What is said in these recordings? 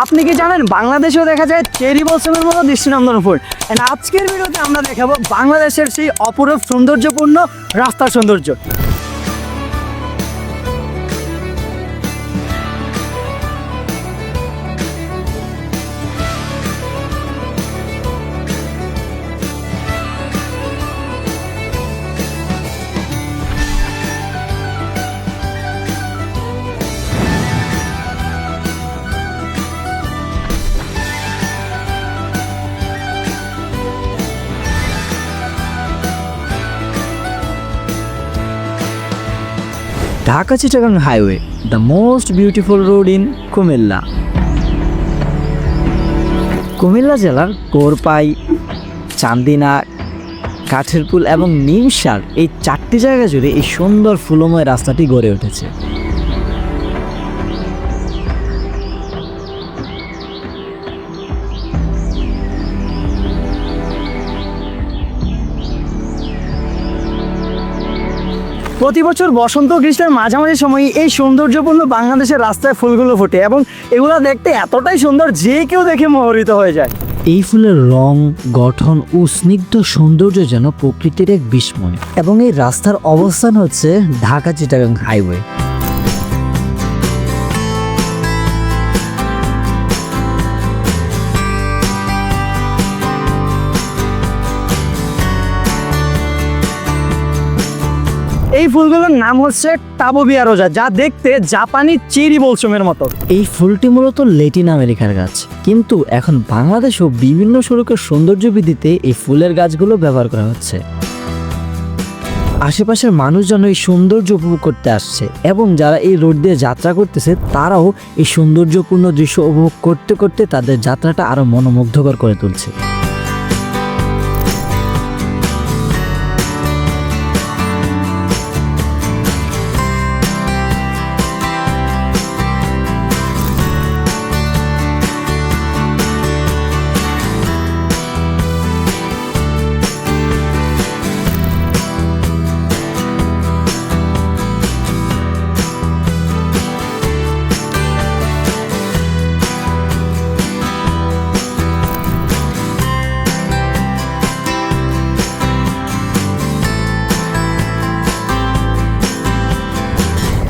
আপনি কি জানেন, বাংলাদেশেও দেখা যায় চেরি বলসমের মতো দৃষ্টিনন্দন ফুল? এন্ড আজকের ভিডিওতে আমরা দেখাবো বাংলাদেশের সেই অপরূপ সৌন্দর্যপূর্ণ রাস্তার সৌন্দর্য। Dhaka Chittagong highway the most beautiful road in Comilla. Comilla জেলার কোরপাই চান্দিনা কাঠেরপুল এবং নিমসার এই চারটি জায়গা জুড়ে এই সুন্দর ফুলময় রাস্তাটি গড়ে উঠেছে। প্রতি বছর বসন্ত গ্রীষ্মের মাঝামাঝি সময় এই সৌন্দর্যপূর্ণ বাংলাদেশের রাস্তায় ফুলগুলো ফোটে এবং এগুলো দেখতে এতটাই সুন্দর যে কেউ দেখে মোহরিত হয়ে যায়। এই ফুলের রং, গঠন ও স্নিগ্ধ সৌন্দর্য যেন প্রকৃতির এক বিস্ময়। এবং এই রাস্তার অবস্থান হচ্ছে ঢাকা চিটাগাং হাইওয়ে। এই ফুলগুলোর নাম হচ্ছে টাবোবিয়া রোজা, যা দেখতে জাপানি চেরি বলসমের মতো। এই ফুলটি মূলত ল্যাটিন আমেরিকার গাছ। কিন্তু এখন বাংলাদেশেও বিভিন্ন সড়কের সৌন্দর্য বৃদ্ধিতে এই ফুলের গাছগুলো ব্যবহার করা হচ্ছে। আশেপাশের মানুষজন এই সৌন্দর্য উপভোগ করতে আসছে এবং যারা এই রোড দিয়ে যাত্রা করতেছে, তারাও এই সৌন্দর্যপূর্ণ দৃশ্য উপভোগ করতে করতে তাদের যাত্রাটা আরও মনোমুগ্ধকর করে তুলছে।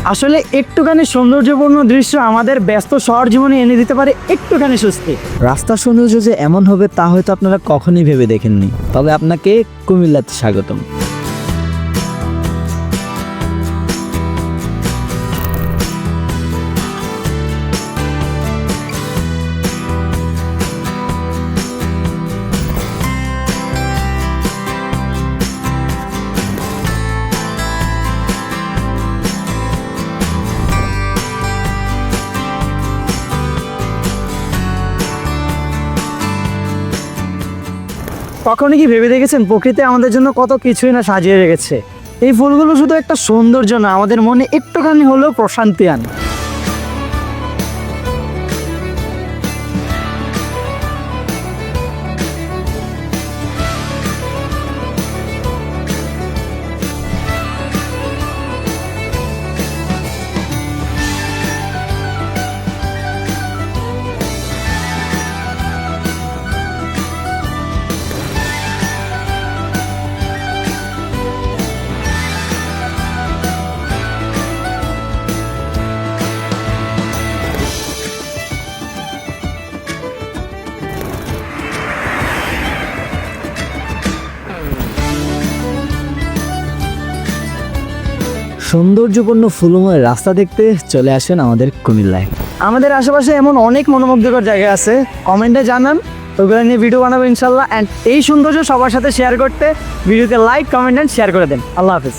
আসলে একটুখানি সৌন্দর্যপূর্ণ দৃশ্য আমাদের ব্যস্ত শহর জীবনে এনে দিতে পারে একটুখানি স্বস্তি। রাস্তার সৌন্দর্য যে এমন হবে তা হয়তো আপনারা কখনই ভেবে দেখেননি। তবে আপনাকে কুমিল্লাতে স্বাগতম। কখনো কি ভেবে দেখেছেন প্রকৃতি আমাদের জন্য কত কিছুই না সাজিয়ে রেখেছে? এই ফুলগুলো শুধু একটা সৌন্দর্য না, আমাদের মনে একটুখানি হলেও প্রশান্তি আনে। সৌন্দর্যপূর্ণ ফুলময় রাস্তা দেখতে চলে আসেন আমাদের কুমিল্লায়। আমাদের আশেপাশে এমন অনেক মনোমুগ্ধকর জায়গা আছে। কমেন্টে জানান, ওগুলো নিয়ে ভিডিও বানাবো ইনশাল্লাহ। অ্যান্ড এই সৌন্দর্য সবার সাথে শেয়ার করতে ভিডিওতে লাইক কমেন্ট অ্যান্ড শেয়ার করে দেন। আল্লাহ হাফিজ।